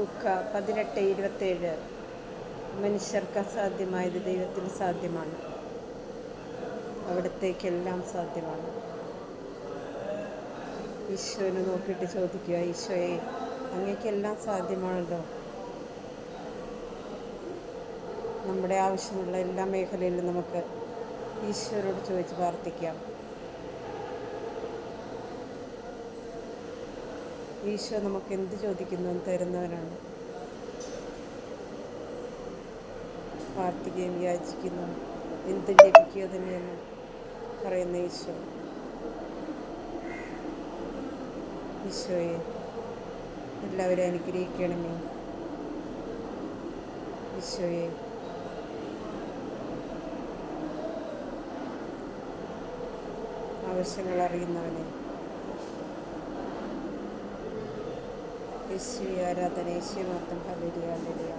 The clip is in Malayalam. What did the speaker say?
ലൂക്ക പതിനെട്ട് ഇരുപത്തേഴ്. മനുഷ്യർക്ക് അസാധ്യമായത് ദൈവത്തിന് സാധ്യമാണ്. അവിടത്തേക്കെല്ലാം സാധ്യമാണ്. ഈശോനെ നോക്കിയിട്ട് ചോദിക്കുക ഈശോയെ അങ്ങേക്കെല്ലാം സാധ്യമാണല്ലോ. നമ്മുടെ ആവശ്യമുള്ള എല്ലാ മേഖലയിലും നമുക്ക് ഈശ്വരോട് ചോദിച്ച് പ്രാർത്ഥിക്കാം. ഈശോ നമുക്ക് എന്ത് ചോദിക്കുന്നു തരുന്നവനാണ്? പ്രാർത്ഥിക്കുകയും യാചിക്കുന്നു. എന്ത് ലഭിക്കുക തന്നെയെന്ന് പറയുന്ന ഈശോ. ഈശോയെ എല്ലാവരും അനുഗ്രഹിക്കണമേ. ഈശോയെ. ആവശ്യങ്ങൾ അറിയുന്നവനെ. യേശു ആരാധന യേശു ഹലിയ ഹലിയ